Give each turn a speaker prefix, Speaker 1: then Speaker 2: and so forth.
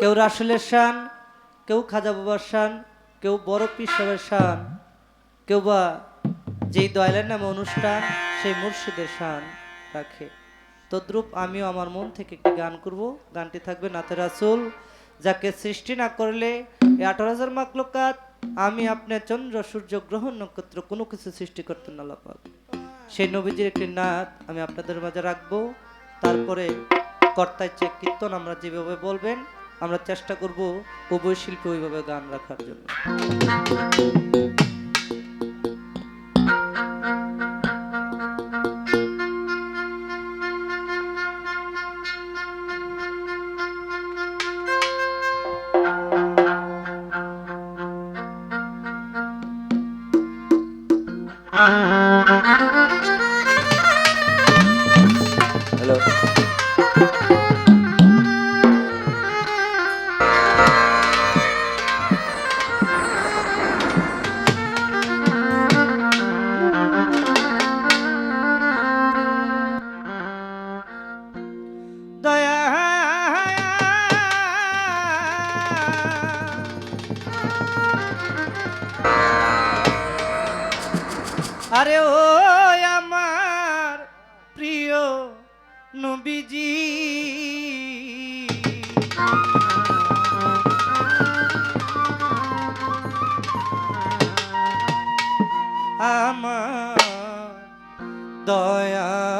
Speaker 1: কেউ রাসুলের শান, কেউ খাজা বাবার শান, কেউ বড় পীর সাহেবের শান, কেউ বা যেই দয়ালের নামে অনুষ্ঠান, সেই মুর্শিদের শান রাখে। তদ্রূপ আমিও আমার মন থেকে একটি গান করব। গানটি থাকবে নাথে রাসুল, যাকে সৃষ্টি না করলে এই আঠারো হাজার মাকলকাত আমি আপনার চন্দ্র, সূর্য, গ্রহ, নক্ষত্র কোনো কিছু সৃষ্টি করতেন না লাপাক সেই নবীজির একটি নাচ আমি আপনাদের মাঝে রাখব। তারপরে কর্তায় চেক কীর্তন আমরা যেভাবে বলবেন আমরা চেষ্টা করব উভয় শিল্পী ওইভাবে গান রাখার জন্য
Speaker 2: হ্যালো
Speaker 1: আরে ও আমার প্রিয় নবীজি। আমার দয়ার